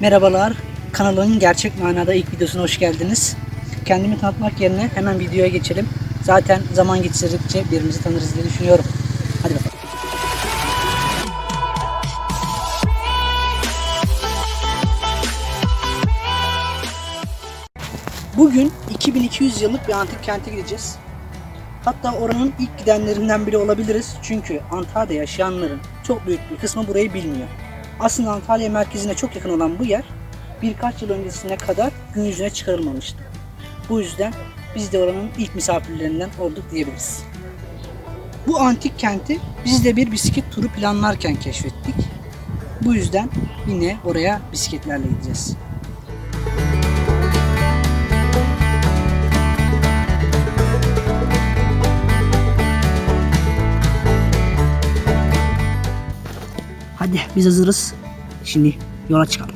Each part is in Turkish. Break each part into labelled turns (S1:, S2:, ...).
S1: Merhabalar, kanalımın gerçek manada ilk videosuna hoş geldiniz. Kendimi tanıtmak yerine hemen videoya geçelim. Zaten zaman geçirdikçe birbirimizi tanırız diye düşünüyorum. Hadi bakalım. Bugün 2200 yıllık bir antik kente gideceğiz. Hatta oranın ilk gidenlerinden biri olabiliriz. Çünkü Antalya'da yaşayanların çok büyük bir kısmı burayı bilmiyor. Aslında Antalya merkezine çok yakın olan bu yer birkaç yıl öncesine kadar gün yüzüne çıkarılmamıştı. Bu yüzden biz de oranın ilk misafirlerinden olduk diyebiliriz. Bu antik kenti biz de bir bisiklet turu planlarken keşfettik. Bu yüzden yine oraya bisikletlerle gideceğiz. Hadi biz hazırız. Şimdi yola çıkalım.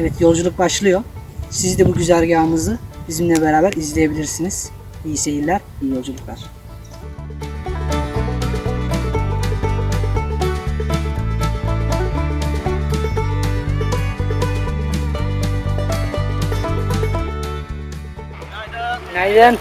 S1: Evet yolculuk başlıyor. Siz de bu güzergahımızı bizimle beraber izleyebilirsiniz. İyi seyirler, iyi yolculuklar. Günaydın.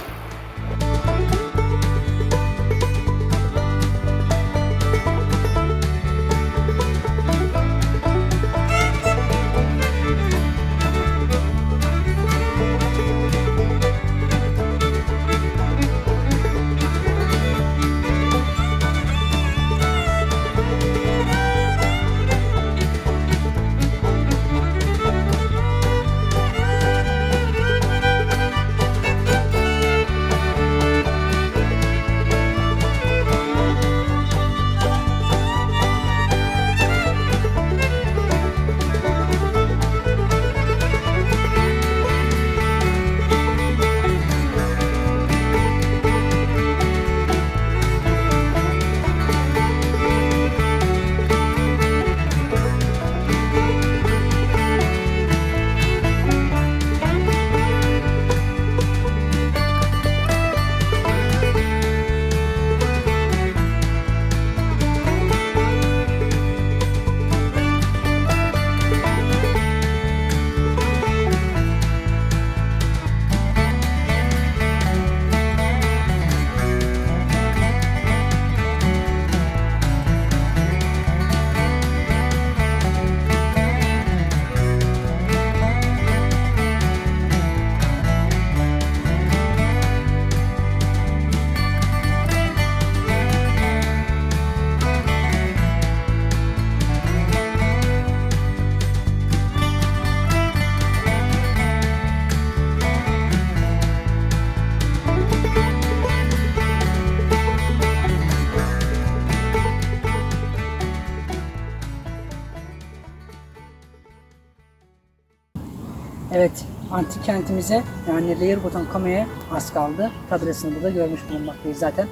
S1: Evet, antik kentimize yani Leirbotan Kame'ye az kaldı. Tabelasını burada görmüş bulunmaktayız zaten.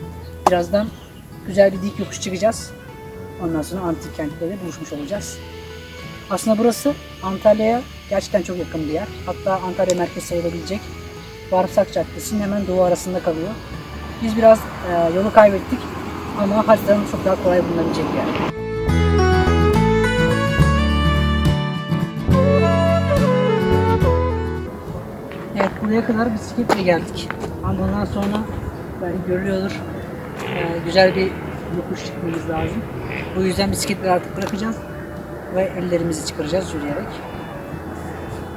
S1: Birazdan güzel bir dik yokuş çıkacağız. Ondan sonra antik kentle de buluşmuş olacağız. Aslında burası Antalya'ya gerçekten çok yakın bir yer. Hatta Antalya merkez sayılabilecek Varsak Caddesi'nin hemen doğu arasında kalıyor. Biz biraz e, yolu kaybettik ama haritadan çok daha kolay bulunabilecek bir yer. Buraya kadar bisikletle geldik. Ama ondan sonra belki görülüyordur e, güzel bir yokuş çıkmamız lazım. Bu yüzden bisikletleri artık bırakacağız ve ellerimizi çıkaracağız yürüyerek.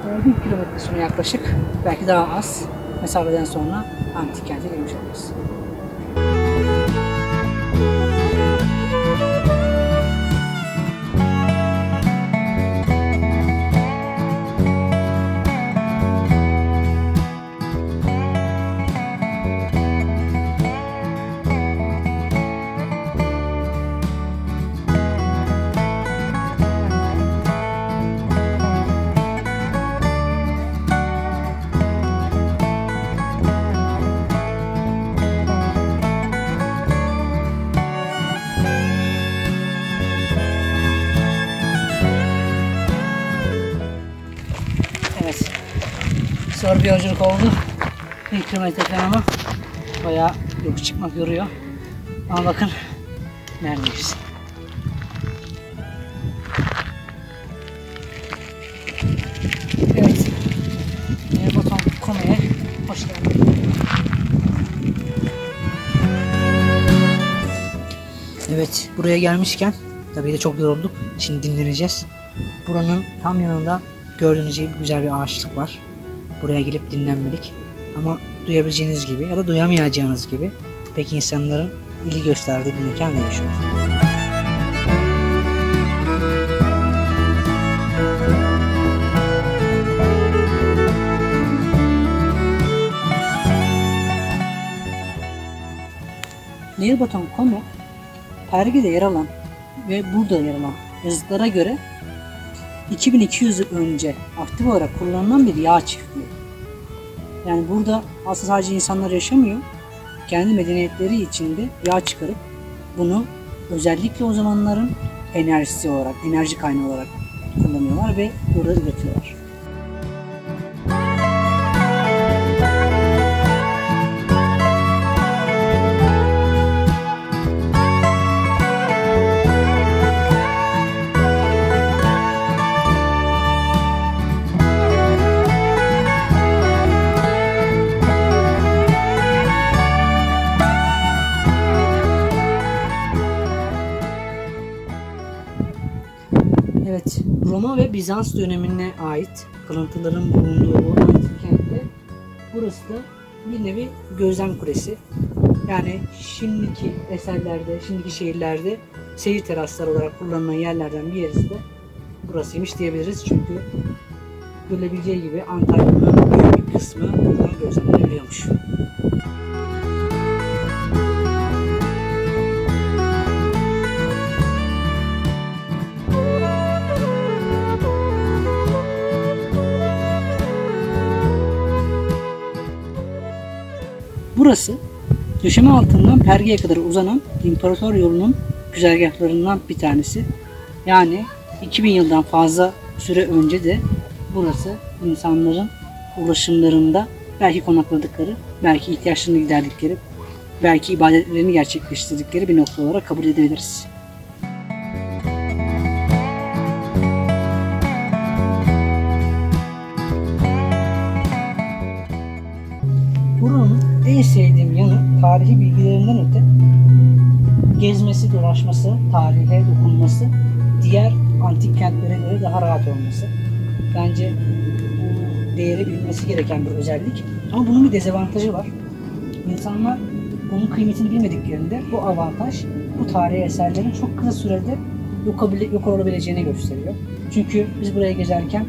S1: E, bir kilometre sonra yaklaşık belki daha az mesafeden sonra antik kente girmiş olacağız. Bir yolculuk oldu. Bir kilometre falan ama bayağı yokuş çıkmak yoruyor. Ama bakın neredeyiz. Evet. E, Baton Kome'ye hoş geldin. Evet, buraya gelmişken tabii de çok yorulduk. Şimdi dinleneceğiz. Buranın tam yanında gördüğünüz gibi güzel bir ağaçlık var. Buraya gelip dinlenmelik. Ama duyabileceğiniz gibi ya da duyamayacağınız gibi pek insanların ilgi gösterdiği bir mekan değil şu an. Nehirbaton Komo Pergi'de yer alan ve burada yer alan yazıtlara göre 2200 yıl önce aktif olarak kullanılan bir yağ çiftliği. Yani burada aslında sadece insanlar yaşamıyor. Kendi medeniyetleri içinde yağ çıkarıp bunu özellikle o zamanların enerjisi olarak, enerji kaynağı olarak kullanıyorlar ve burada üretiyorlar. Roma ve Bizans dönemine ait kalıntıların bulunduğu bu antik kentte burası da bir nevi gözlem kulesi. Yani şimdiki eserlerde, şimdiki şehirlerde seyir terasları olarak kullanılan yerlerden bir yerisi de burasıymış diyebiliriz. Çünkü görülebileceği gibi Antalya'nın büyük bir kısmı buradan gözlemlenebiliyormuş. Burası döşeme altından Perge'ye kadar uzanan imparator yolunun güzergahlarından bir tanesi. Yani 2000 yıldan fazla süre önce de burası insanların ulaşımlarında belki konakladıkları, belki ihtiyaçlarını giderdikleri, belki ibadetlerini gerçekleştirdikleri bir nokta olarak kabul edebiliriz. Sevdiğim yanı tarihi bilgilerinden öte gezmesi, dolaşması, tarihe dokunması, diğer antik kentlere göre daha rahat olması. Bence bu değeri bilinmesi gereken bir özellik. Ama bunun bir dezavantajı var. İnsanlar bunun kıymetini bilmediklerinde bu avantaj bu tarihi eserlerin çok kısa sürede yok, yok olabileceğini gösteriyor. Çünkü biz buraya gezerken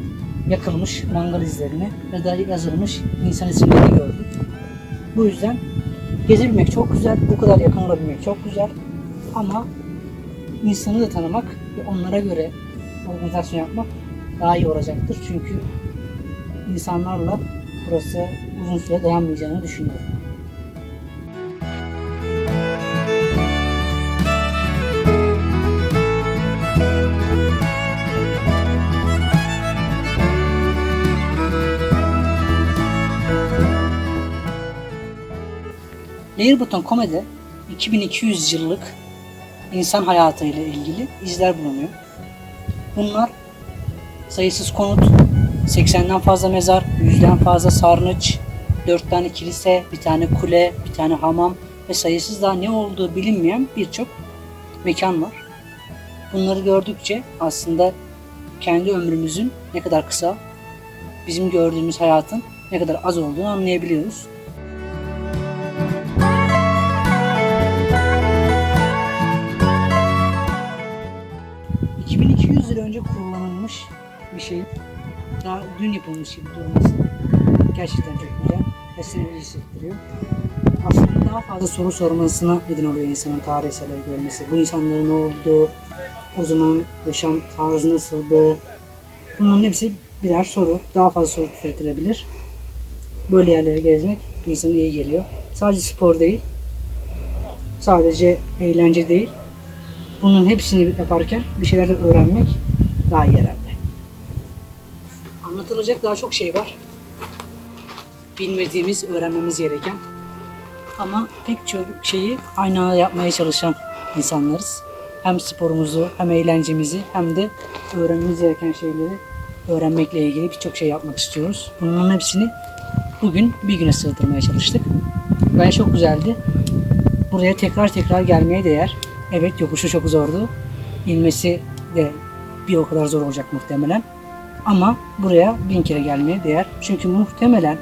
S1: yakılmış mangal izlerini ya da yazılmış insan isimlerini gördük. Bu yüzden gezebilmek çok güzel, bu kadar yakın olabilmek çok güzel. Ama insanı da tanımak ve onlara göre organizasyon yapmak daha iyi olacaktır. Çünkü insanlarla burası uzun süre dayanmayacağını düşünüyorum. Nehirbaton Komede 2200 yıllık insan hayatıyla ilgili izler bulunuyor. Bunlar sayısız konut, 80'den fazla mezar, 100'den fazla sarnıç, 4 tane kilise, bir tane kule, bir tane hamam ve sayısız daha ne olduğu bilinmeyen birçok mekan var. Bunları gördükçe aslında kendi ömrümüzün ne kadar kısa, bizim gördüğümüz hayatın ne kadar az olduğunu anlayabiliyoruz. Önce kullanılmış bir şey. Daha dün yapılmış gibi durması gerçekten çok güzel. Esnedici hissettiriyor. Aslında daha fazla soru sormasına neden oluyor insanın tarih eserleri görmesi. Bu insanların ne olduğu, o zaman yaşam tarzı nasıldı? Bunların hepsi birer soru. Daha fazla soru türetilebilir. Böyle yerlere gezmek insana iyi geliyor. Sadece spor değil, sadece eğlence değil, bunun hepsini yaparken bir şeyler de öğrenmek daha iyi herhalde. Anlatılacak daha çok şey var. Bilmediğimiz, öğrenmemiz gereken. Ama pek çok şeyi aynı anda yapmaya çalışan insanlarız. Hem sporumuzu, hem eğlencemizi, hem de öğrenmemiz gereken şeyleri öğrenmekle ilgili birçok şey yapmak istiyoruz. Bunların hepsini bugün bir güne sığdırmaya çalıştık. Ben çok güzeldi. Buraya tekrar tekrar gelmeye değer. Evet yokuşu çok zordu. İnmesi de bir o kadar zor olacak muhtemelen. Ama buraya bin kere gelmeye değer. Çünkü muhtemelen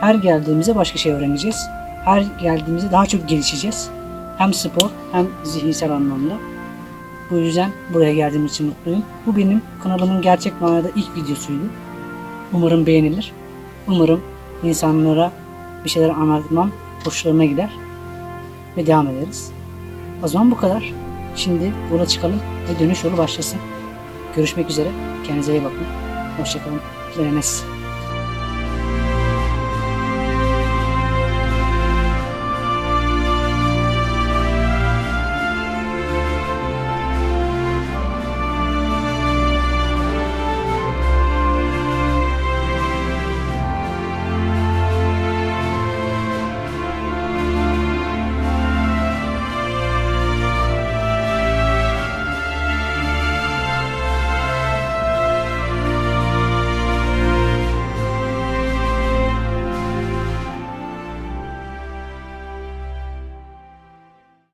S1: her geldiğimizde başka şey öğreneceğiz. Her geldiğimizde daha çok gelişeceğiz. Hem spor hem zihinsel anlamda. Bu yüzden buraya geldiğim için mutluyum. Bu benim kanalımın gerçek manada ilk videosuydu. Umarım beğenilir. Umarım insanlara bir şeyler anlatmam hoşlarına gider. Ve devam ederiz. O zaman bu kadar. Şimdi yola çıkalım ve dönüş yolu başlasın. Görüşmek üzere. Kendinize iyi bakın. Hoşçakalın. Ben Enes.